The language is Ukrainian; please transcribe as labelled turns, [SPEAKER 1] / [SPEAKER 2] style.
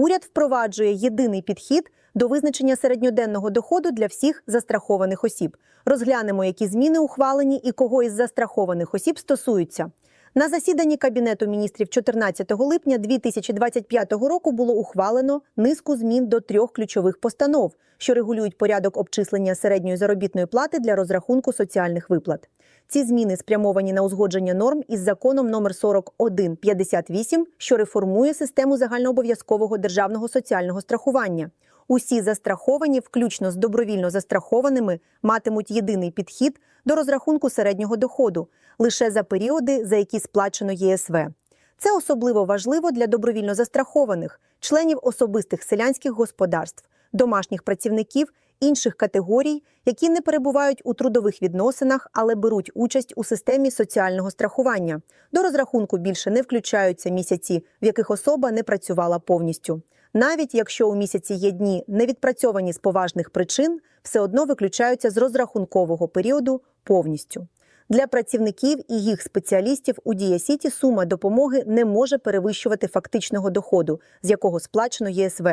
[SPEAKER 1] Уряд впроваджує єдиний підхід до визначення середньоденного доходу для всіх застрахованих осіб. Розглянемо, які зміни ухвалені і кого із застрахованих осіб стосуються. На засіданні Кабінету міністрів 14 липня 2025 року було ухвалено низку змін до трьох ключових постанов, що регулюють порядок обчислення середньої заробітної плати для розрахунку соціальних виплат. Ці зміни спрямовані на узгодження норм із законом номер 4158, що реформує систему загальнообов'язкового державного соціального страхування. Усі застраховані, включно з добровільно застрахованими, матимуть єдиний підхід до розрахунку середнього доходу лише за періоди, за які сплачено ЄСВ. Це особливо важливо для добровільно застрахованих, членів особистих селянських господарств, домашніх працівників, інших категорій, які не перебувають у трудових відносинах, але беруть участь у системі соціального страхування. До розрахунку більше не включаються місяці, в яких особа не працювала повністю. Навіть якщо у місяці є дні не відпрацьовані з поважних причин, все одно виключаються з розрахункового періоду повністю. Для працівників і їх спеціалістів у Дія Сіті сума допомоги не може перевищувати фактичного доходу, з якого сплачено ЄСВ.